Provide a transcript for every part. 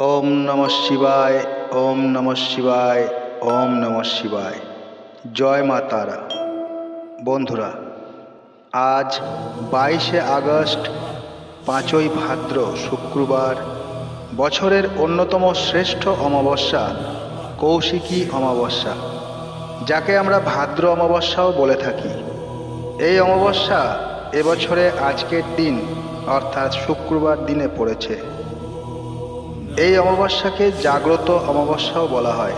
ওম নম শিবায়, ওম নম শিবায়, ওম নম শিবায়। জয় মা তারা। বন্ধুরা, আজ বাইশে আগস্ট, পাঁচই ভাদ্র শুক্রবার, বছরের অন্যতম শ্রেষ্ঠ অমাবস্যা, কৌশিকী অমাবস্যা, যাকে আমরা ভাদ্র অমাবস্যাও বলে থাকি। এই অমাবস্যা এবছরে আজকের দিন, অর্থাৎ শুক্রবার দিনে পড়েছে। এই অমাবস্যাকে জাগ্রত অমাবস্যাও বলা হয়।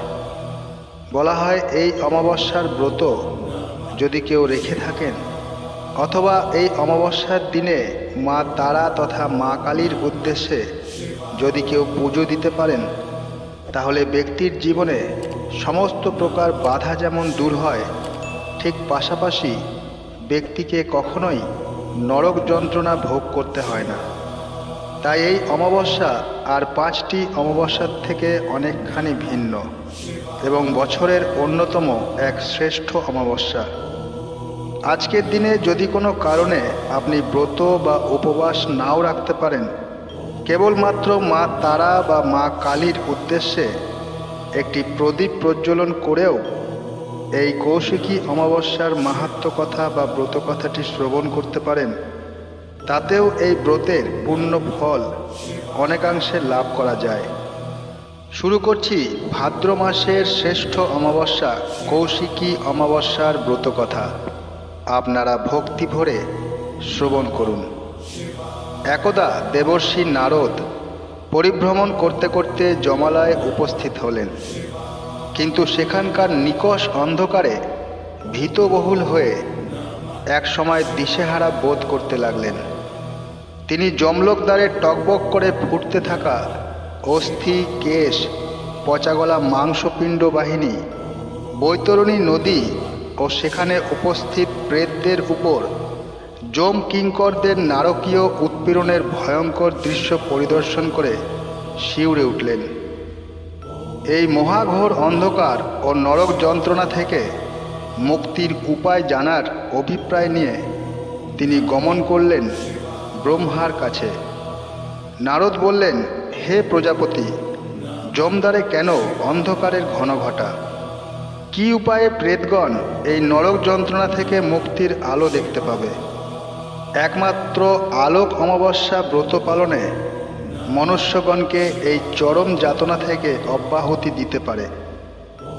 বলা হয় এই অমাবস্যার ব্রত যদি কেউ রেখে থাকেন, অথবা এই অমাবস্যার দিনে মা তারা তথা মা কালীর উদ্দেশ্যে যদি কেউ পুজো দিতে পারেন, তাহলে ব্যক্তির জীবনে সমস্ত প্রকার বাধা যেমন দূর হয়, ঠিক পাশাপাশি ব্যক্তিকে কখনোই নরক যন্ত্রণা ভোগ করতে হয় না। তাই এই অমাবস্যা আর পাঁচটি অমাবস্যার থেকে অনেকখানি ভিন্ন এবং বছরের অন্যতম এক শ্রেষ্ঠ অমাবস্যা। আজকের দিনে যদি কোনো কারণে আপনি ব্রত বা উপবাস নাও রাখতে পারেন, কেবলমাত্র মা তারা বা মা কালীর উদ্দেশ্যে একটি প্রদীপ প্রজ্বলন করেও এই কৌশিকী অমাবস্যার মাহাত্ম কথা বা ব্রত কথাটি শ্রবণ করতে পারেন তাতেও এই ব্রতের পূর্ণ ফল অনেকাংশে লাভ করা যায়। শুরু করছি ভাদ্র মাসের শ্রেষ্ঠ অমাবস্যা কৌশিকী অমাবস্যার ব্রত কথা আপনারা ভক্তি ভরে শ্রবণ করুন। একদা দেবর্ষী নারদ পরিভ্রমণ করতে করতে জমালায় উপস্থিত হলেন। কিন্তু সেখানকার নিকষ অন্ধকারে ভীতবহুল হয়ে এক সময় দিশেহারা বোধ করতে লাগলেন। তিনি জমলোক দ্বারে টকবক করে ফুটতে থাকা অস্থি, কেশ, পচাগলা মাংসপিণ্ড বাহিনী, বৈতরণী নদী ও সেখানে উপস্থিত প্রেতদের উপর জম কিঙ্করদের নারকীয় উৎপীড়নের ভয়ঙ্কর দৃশ্য পরিদর্শন করে শিউরে উঠলেন। এই মহাঘোর অন্ধকার ও নরক যন্ত্রণা থেকে মুক্তির উপায় জানার অভিপ্রায় নিয়ে তিনি গমন করলেন ব্রহ্মার কাছে। নারদ বললেন, হে প্রজাপতি, জমদারে কেন অন্ধকারের ঘন ঘটা? কি উপায়ে প্রেতগণ এই নরক যন্ত্রণা থেকে মুক্তির আলো দেখতে পাবে? একমাত্র আলোক অমাবস্যা ব্রত পালনে মনুষ্যগণকে এই চরম যাতনা থেকে অব্যাহতি দিতে পারে।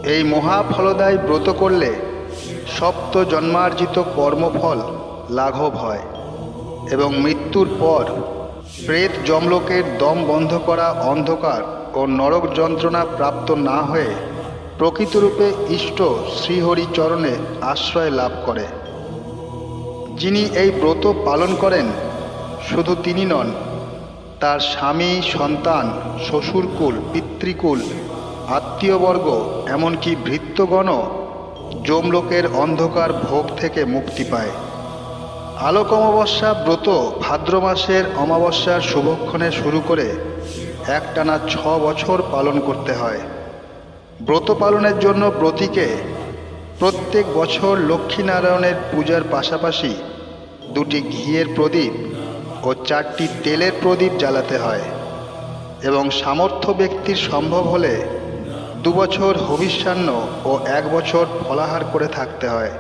এই মহাফলদায় ব্রত করলে সপ্ত জন্মার্জিত কর্মফল লাঘব হয়। এবং মৃত্যুর পর প্রেত জমলোকের দম বন্ধ করা অন্ধকার ও নরক যন্ত্রণা প্রাপ্ত না হয়ে প্রকৃতরূপে ইষ্ট শ্রীহরি চরণে আশ্রয় লাভ করে। যিনি এই ব্রত পালন করেন, শুধু তিনি নন, তার স্বামী, সন্তান, শ্বশুরকুল, পিতৃকুল, আত্মীয়বর্গ, এমনকি ভৃত্যগণও যমলোকের অন্ধকার ভোগ থেকে মুক্তি পায়। আলোক অমাবস্যা ব্রত ভাদ্র মাসের অমাবস্যার শুভক্ষণে শুরু করে একটানা ছ বছর পালন করতে হয়। ব্রত পালনের জন্য ব্রতীকে প্রত্যেক বছর লক্ষ্মীনারায়ণের পূজার পাশাপাশি দুটি ঘিয়ের প্রদীপ ও চারটি তেলের প্রদীপ জ্বালাতে হয় এবং সামর্থ্য ব্যক্তির সম্ভব হলে দুবছর হবিষ্যান্ন ও এক বছর ফলাহার করে থাকতে হয়।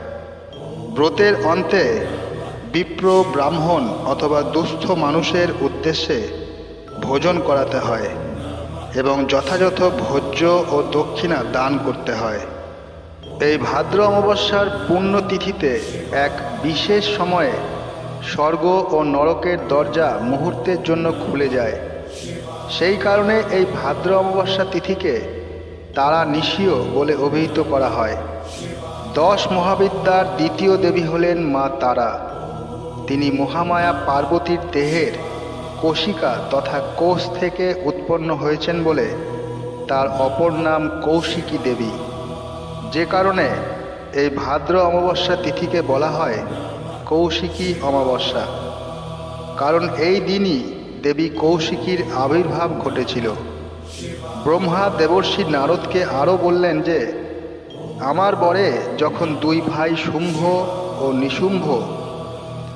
ব্রতের অন্তে বিপ্র ব্রাহ্মণ অথবা দুস্থ মানুষের উদ্দেশ্যে ভোজন করাতে হয় এবং যথাযথ ভোজ্য ও দক্ষিণা দান করতে হয়। এই ভাদ্র অমাবস্যার পুণ্যতিথিতে এক বিশেষ সময়ে স্বর্গ ও নরকের দরজা মুহূর্তের জন্য খুলে যায়। সেই কারণে এই ভাদ্র অমাবস্যা তিথিকে তারা নিশিও বলে অভিহিত করা হয়। দশ মহাবিদ্যার দ্বিতীয় দেবী হলেন মা তারা। তিনি মহামায়া পার্বতীর দেহের কোশিকা তথা কোষ থেকে উৎপন্ন হয়েছেন বলে তার অপর নাম কৌশিকী দেবী। যে কারণে এই ভাদ্র অমাবস্যা তিথিকে বলা হয় কৌশিকী অমাবস্যা। কারণ এই দিনই দেবী কৌশিকীর আবির্ভাব ঘটেছিল। ব্রহ্মা দেবর্ষী নারদকে আরও বললেন যে, আমার বরে যখন দুই ভাই শুম্ভ ও নিশুম্ভ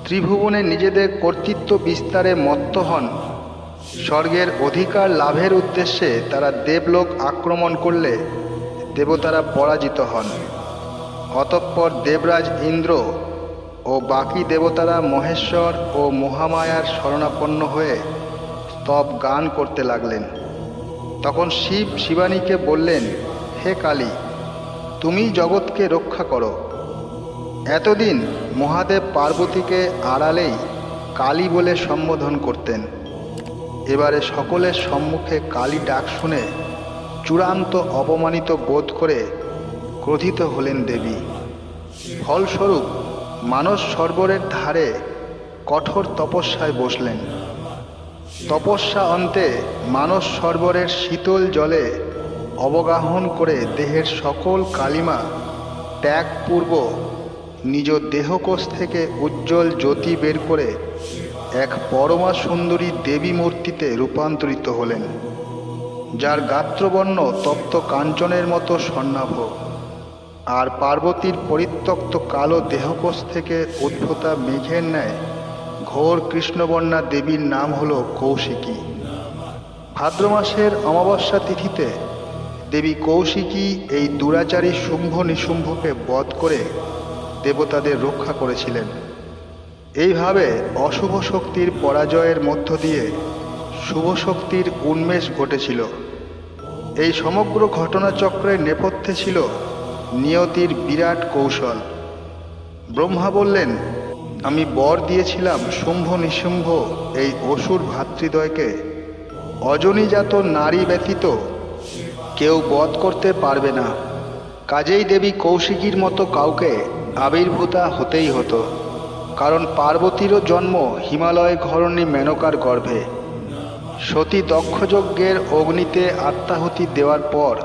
ত্রিভুবনে নিজেদের কর্তৃত্ব বিস্তারে মত্ত হন। স্বর্গের অধিকার লাভের উদ্দেশ্যে তারা দেবলোক আক্রমণ করলে দেবতারা পরাজিত হন। অতঃপর দেবরাজ ইন্দ্র ও বাকি দেবতারা মহেশ্বর ও মহামায়ার শরণাপন্ন হয়ে স্তব গান করতে লাগলেন। তখন শিব শিবানীকে বললেন, হে কালী তুমি জগৎকে রক্ষা করো। এতদিন মহাদেব পার্বতীকে আড়ালেই কালী বলে সম্বোধন করতেন। এবারে সকলের সম্মুখে কালী ডাক শুনে চূড়ান্ত অপমানিত বোধ করে ক্রোধিত হলেন দেবী। ফলস্বরূপ মানস সরোবরের ধারে কঠোর তপস্যায় বসলেন। তপস্যা অন্তে মানস সরোবরের শীতল জলে অবগাহন করে দেহের সকল কালিমা ত্যাগপূর্ব নিজ দেহকোষ থেকে উজ্জ্বল জ্যোতি বের করে এক পরমা সুন্দরী দেবী মূর্তিতে রূপান্তরিত হলেন, যার গাত্রবর্ণ তপ্ত কাঞ্চনের মতো স্বর্ণাভ। আর পার্বতীর পরিত্যক্ত কালো দেহকোষ থেকে উদ্ভূতা মেঘের ন্যায় ঘোর কৃষ্ণবর্ণা দেবীর নাম হল কৌশিকী। ভাদ্র মাসের অমাবস্যা তিথিতে দেবী কৌশিকী এই দুরাচারী শুম্ভ নিশুম্ভকে বধ করে দেবতাদের রক্ষা করেছিলেন। এইভাবে অশুভ শক্তির পরাজয়ের মধ্য দিয়ে শুভ শক্তির উন্মেষ ঘটেছিল। এই সমগ্র ঘটনাচক্রের নেপথ্যে ছিল নিয়তির বিরাট কৌশল। ব্রহ্মা বললেন, আমি বর দিয়েছিলাম শুম্ভ নিশুম্ভ এই অসুর ভাতৃদ্বয়কে। অজনীজাত নারী ব্যতীত কেউ বধ করতে পারবে না। কাজেই দেবী কৌশিকীর মতো কাউকে আবির্ভূতা হতেই হতো, কারণ পার্বতীরও জন্ম হিমালয় ঘরণী মেনকার গর্ভে। সতী দক্ষযজ্ঞের অগ্নিতে আত্মাহুতি দেওয়ার পর,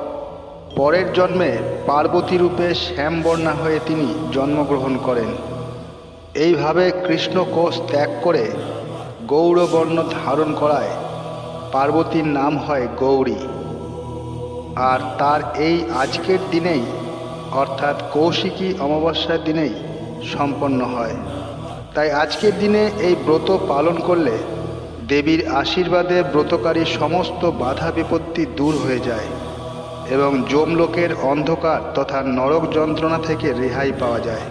পরের জন্মে পার্বতী রূপে শ্যামবর্ণা হয়ে তিনি জন্মগ্রহণ করেন। এইভাবে কৃষ্ণ কোষ ত্যাগ করে গৌরবর্ণ ধারণ করায় পার্বতীর নাম হয় গৌরী। আর তার এই আজকের দিনেই অর্থাৎ কৌশিকী অমাবস্যার দিনেই সম্পন্ন হয়। তাই আজকের দিনে এই ব্রত পালন করলে দেবীর আশীর্বাদে ব্রতকারী সমস্ত বাধা বিপত্তি দূর হয়ে যায় এবং যমলোকের অন্ধকার তথা নরক যন্ত্রণা থেকে রেহাই পাওয়া যায়।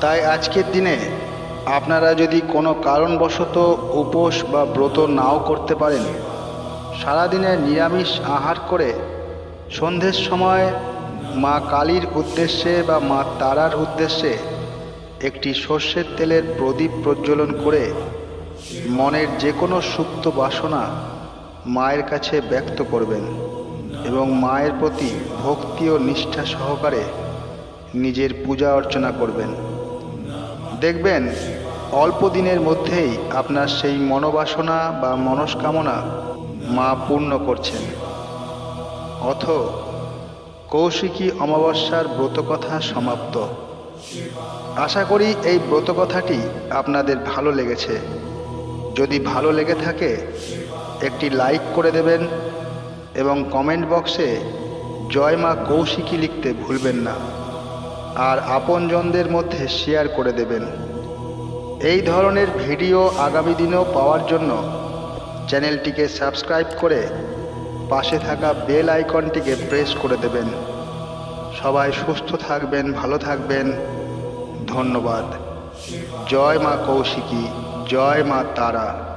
তাই আজকের দিনে আপনারা যদি কোনো কারণবশত উপোস বা ব্রত নাও করতে পারেন সারাদিনে নিরামিষ আহার করে সন্ধ্যের সময় মা কালীর উদ্দেশ্যে বা মা তারার উদ্দেশ্যে একটি সর্ষের তেলের প্রদীপ প্রজ্বলন করে মনের যে কোনো সুপ্ত বাসনা মায়ের কাছে ব্যক্ত করবেন এবং মায়ের প্রতি ভক্তি ও নিষ্ঠা সহকারে নিজের পূজা অর্চনা করবেন। দেখবেন, অল্প দিনের মধ্যেই আপনার সেই মনোবাসনা বা মনস্কামনা মা পূর্ণ করছেন। অথ কৌশিকী অমাবস্যার ব্রতকথা সমাপ্ত। আশা করি এই ব্রতকথাটি আপনাদের ভালো লেগেছে। যদি ভালো লেগে থাকে, একটি লাইক করে দেবেন এবং কমেন্ট বক্সে জয় মা কৌশিকী লিখতে ভুলবেন না। আর আপনজনদের মধ্যে শেয়ার করে দেবেন। এই ধরনের ভিডিও আগামী দিনেও পাওয়ার জন্য চ্যানেলটিকে সাবস্ক্রাইব করে পাশে থাকা বেল আইকনটিকে প্রেস করে দেবেন। সবাই সুস্থ থাকবেন, ভালো থাকবেন। ধন্যবাদ। জয় মা কৌশিকী, জয় মা তারা।